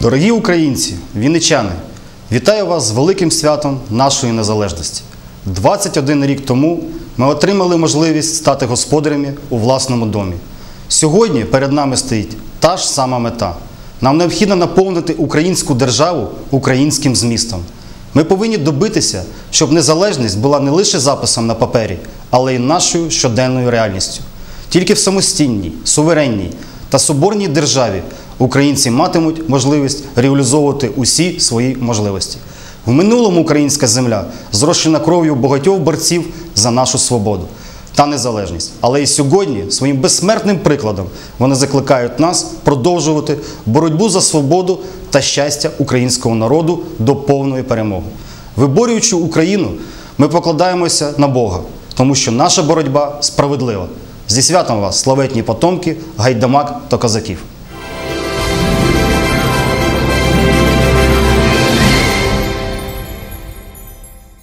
Дорогі українці, вінничани, вітаю вас з великим святом нашої незалежності. 21 рік тому ми отримали можливість стати господарями у власному домі. Сьогодні перед нами стоїть та ж сама мета. Нам необхідно наповнити українську державу українським змістом. Ми повинні добитися, щоб незалежність була не лише записом на папері, але й нашою щоденною реальністю. Тільки в самостійній, суверенній та соборній державі українці матимуть можливість реалізовувати усі свої можливості. В минулому українська земля зрощена кров'ю багатьох борців за нашу свободу та незалежність. Але і сьогодні своїм безсмертним прикладом вони закликають нас продовжувати боротьбу за свободу та щастя українського народу до повної перемоги. Виборюючи Україну, ми покладаємося на Бога, тому що наша боротьба справедлива. Зі святом вас, славетні потомки, гайдамак та козаків!